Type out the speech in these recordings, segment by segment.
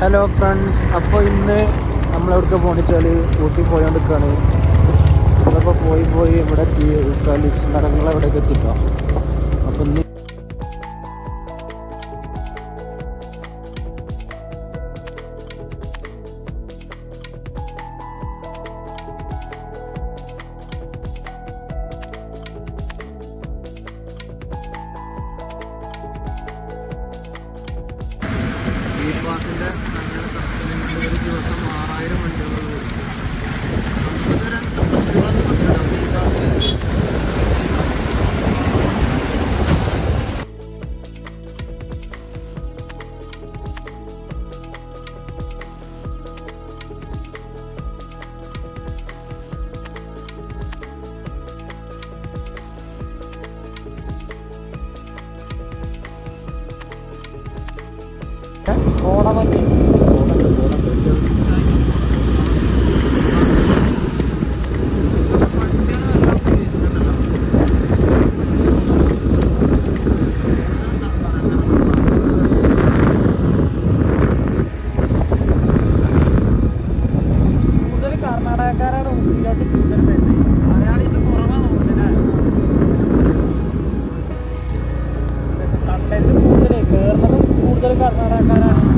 Hello friends അപ്പോൾ ഇന്ന് നമ്മളെവിടേക്ക് പോണിച്ചാൽ ഊട്ടി പോയോണ്ടിരിക്കുകയാണ് നമ്മളിപ്പോൾ പോയി പോയി ഇവിടെ എത്തി. ലിപ്സ് മരങ്ങൾ എവിടേക്ക് എത്തിട്ടോ അപ്പോൾ ഇന്ന് ഈ പാസിന്റെ നല്ല ഒരു ദിവസം ആറായിരം വണ്ടികൾ കർണാടകക്കാരാണ് ഉള്ളിലോട്ട് കൂടുതൽ വരുന്നത്. മലയാളീസ് കുറവാണ് കൂടുതലാണ് കണ്ടന്റ് കൂടുതൽ കയറുന്നതും കൂടുതൽ കർണാടകക്കാരാണ്.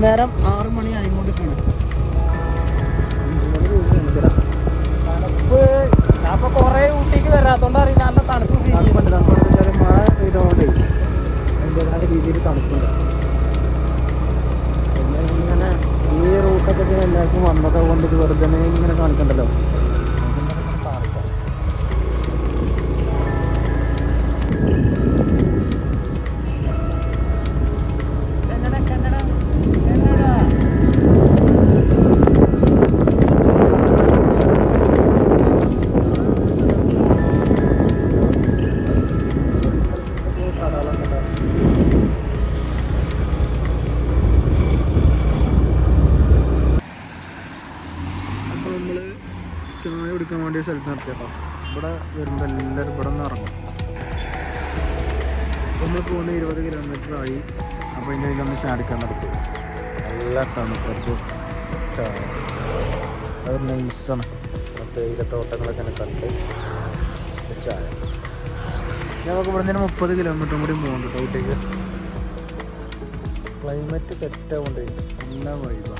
വൈകുന്നേരം ആറ് മണി ആയിക്കൊണ്ടിരിക്കണം തണുപ്പ് ഞാൻ ഇപ്പൊ കൊറേ ഊട്ടിക്ക് വരാത്തോണ്ട് അറിയില്ല നല്ല തണുപ്പ് കുടിക്കാൻ സ്ഥലത്ത് നിർത്തിയപ്പോൾ ഇവിടെ വരുമ്പോൾ എല്ലാവരും ഇവിടെ നിന്ന് ഇറങ്ങും. നമ്മൾ പോകുന്ന ഇരുപത് കിലോമീറ്റർ ആയി. അപ്പോൾ ഇതിന്റെ ഇതിലൊന്ന് ചാടിക്കാൻ നടക്കും. നല്ല തണുപ്പറിച്ചു അത് നൈസാണ് മറ്റേ തോട്ടങ്ങളൊക്കെ ഇങ്ങനെ കണ്ട് ചായ ഞങ്ങൾക്ക് ഇവിടെ നിന്ന് മുപ്പത് കിലോമീറ്റർ കൂടി പോകുന്നുണ്ട് ഊട്ടിക്ക് ക്ലൈമറ്റ് തെറ്റാവുണ്ട് നല്ല വൈബാണ്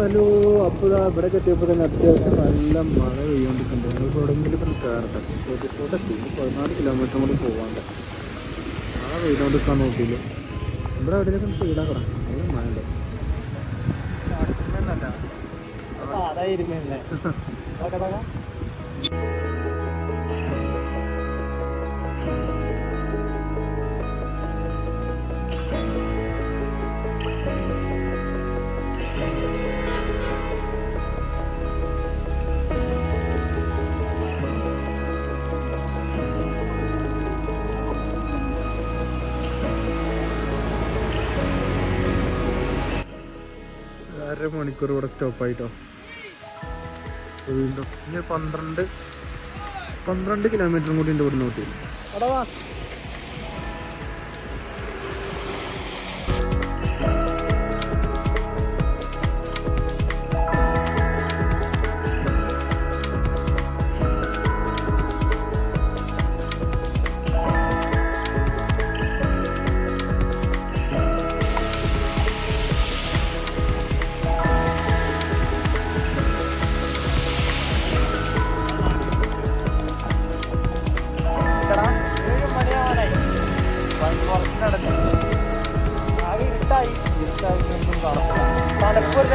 ഹലോ അപ്പോൾ ഇവിടെയൊക്കെ എത്തിയപ്പോൾ തന്നെ അത്യാവശ്യം നല്ല മഴ പെയ്യോണ്ടിരിക്കുന്നുണ്ട് ഞങ്ങൾക്ക് എവിടെയെങ്കിലും ഇപ്പം കയറട്ടെ കോഴിക്കോട്ടെ പതിനാല് കിലോമീറ്റർ കൂടി പോകാണ്ട് മഴ പെയ്തോണ്ടിരിക്കാൻ നോക്കിയില്ല. ഇവിടെ എവിടെയെങ്കിലും പെയ്താക്കടാ നല്ല മഴ ഉണ്ട് അതായിരുന്നല്ലേ. അര മണിക്കൂർ ഇവിടെ സ്റ്റോപ്പായിട്ടോ വീണ്ടും പന്ത്രണ്ട് പന്ത്രണ്ട് കിലോമീറ്ററും കൂടി ഉണ്ട് ഇവിടെ നോട്ടി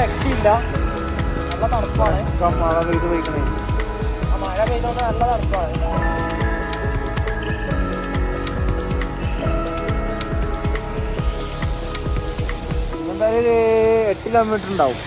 രക്ഷയില്ല നല്ല തണുപ്പാണ്. മഴ പെയ്ത് പോയിക്കണേ. ആ മഴ പെയ്തോണ്ട് നല്ല തണുപ്പാണ്. എന്തായാലും ഒരു എട്ട് കിലോമീറ്റർ ഉണ്ടാവും.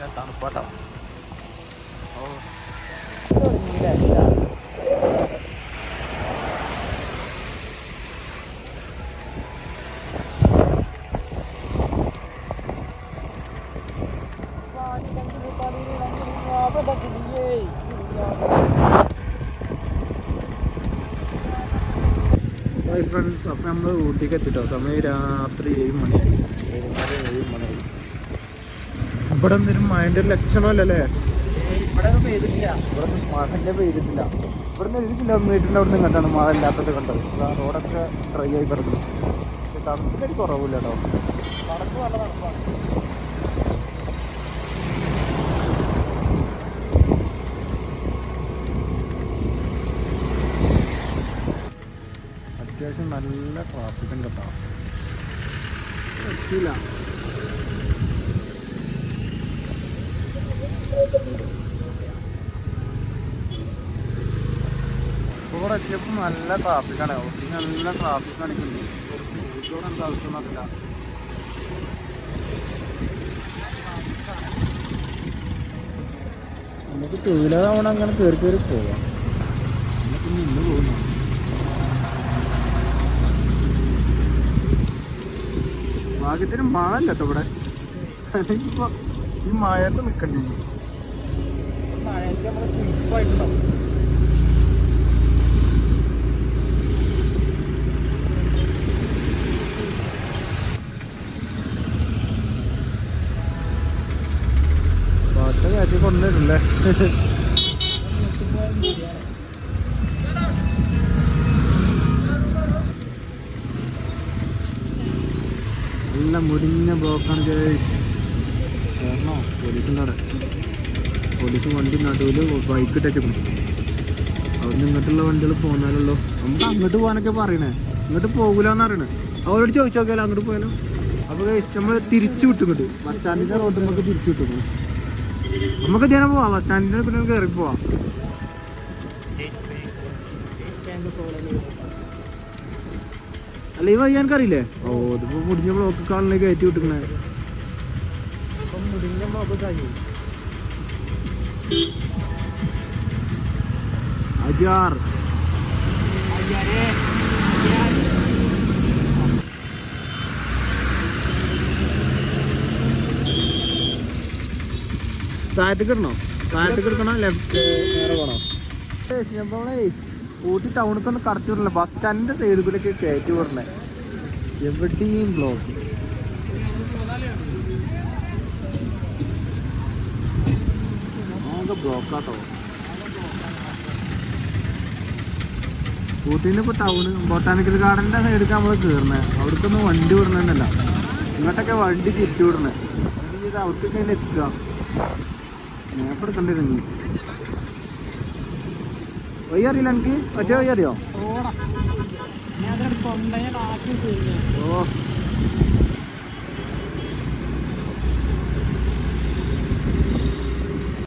എത്തിനാണ്ടല്ലോ തണുപ്പാട്ടോ ഓ ഫ്രണ്ട്സ് അപ്പം നമ്മൾ ഊട്ടിക്ക് എത്തിട്ടോ സമയം രാത്രി ഏഴ് മണിയായി വൈകുന്നേരം ഏഴ് മണിയായി ഇവിടെ എന്തിനും മഴന്റെ ഒരു ലക്ഷണമല്ലല്ലേ? ഇവിടെ പെയ്തിട്ടില്ല. ഇവിടെ മഴന്റെ ഒരു കിലോമീറ്ററിന്റെ അവിടെ നിന്ന് കണ്ടാണ് മഴ ഇല്ലാത്തത് കണ്ടത്. റോഡൊക്കെ ഡ്രൈ ആയി പക്ഷെ തണുപ്പിനൊരു കുറവില്ല കേട്ടോ. തണുപ്പ് നല്ല തണുപ്പാണ്. അത്യാവശ്യം നല്ല ട്രാഫിക് ഉണ്ട് കേട്ടോ. ഇപ്പൊ ഇവിടെ എത്തിയപ്പോൾ നല്ല ട്രാഫിക്കാണ് ഊട്ടി നല്ല ട്രാഫിക് കാണിക്കുന്നുണ്ട് കോഴിക്കോട് എന്താ അവസ്ഥ നമുക്ക് ടൂ വീലർ ആവണം അങ്ങനെ കയറി കയറി പോവാം. നമുക്ക് നിന്ന് പോകുന്നു. ഭാഗ്യത്തിന് മഴ കേട്ടോ ഇവിടെ? ഇപ്പൊ ഈ മഴയത്ത് സ്ലിപ്പായിട്ടുണ്ടാവും പാട്ട് കാറ്റി കൊണ്ടുവരില്ലേ? നല്ല മുടിഞ്ഞ ബ്ലോക്കാണ് കാരണോ അവിടെ പോലീസ് വണ്ടി നടുവിൽ ബൈക്ക് ഇട്ടേക്കും അവിടുന്ന് ഇങ്ങോട്ടുള്ള വണ്ടികൾ പോന്നാലുള്ളൂ നമുക്ക് അങ്ങോട്ട് പോകാനൊക്കെ പറയണേ. ഇങ്ങോട്ട് പോകൂലെന്ന് പറയണേ. അവരോട് ചോദിച്ചു നോക്കിയാലോ അങ്ങോട്ട് പോയാലോ? അപ്പോൾ നമ്മൾ തിരിച്ചു വിട്ടു ഇങ്ങോട്ട്. ബസ് സ്റ്റാൻഡിന്റെ റോഡ് നമുക്ക് തിരിച്ചു വിട്ടു നമുക്ക് ഇതിനെ പോവാം. ബസ് സ്റ്റാൻഡിന്റെ പിന്നെ കയറി പോവാം അല്ല ഈ വഴി അറിയില്ലേ ഓ ഇതിപ്പോ മുടിഞ്ഞ ബ്ലോക്ക് കാളിലേക്ക് കയറ്റി വിട്ടിക്കണേ മുടിഞ്ഞ മുഖം കഴിയും അജാർ. താഴത്തേക്ക് ഇടണോ? താഴത്തേക്ക് എടുക്കണോ ലെഫ്റ്റ് നേരെ പോണോ? നമ്മളെ ഊട്ടി ടൗണിൽ കടത്തി വിടണേ. ബസ് സ്റ്റാൻഡിന്റെ സൈഡിൽ കൂടെ കയറ്റി വിടണേ. എവിടെയും ബ്ലോക്ക് ആകെ ബ്ലോക്കാട്ടോ ഊട്ടിന്ന് ഇപ്പോൾ ടൗണ് ബൊട്ടാനിക്കൽ ഗാർഡന്റെ സൈഡിലേക്ക് നമ്മൾ കയറുന്നത് അവിടേക്കൊന്നും വണ്ടി വിടണമെന്നല്ല ഇങ്ങോട്ടൊക്കെ വണ്ടി തിരിച്ചു വിടണേ. വണ്ടി അതിന് എത്തുക. എടുക്കണ്ടിരുന്നു വഴി അറിയില്ല എനിക്ക്? മറ്റേ വഴി അറിയോ ഓ.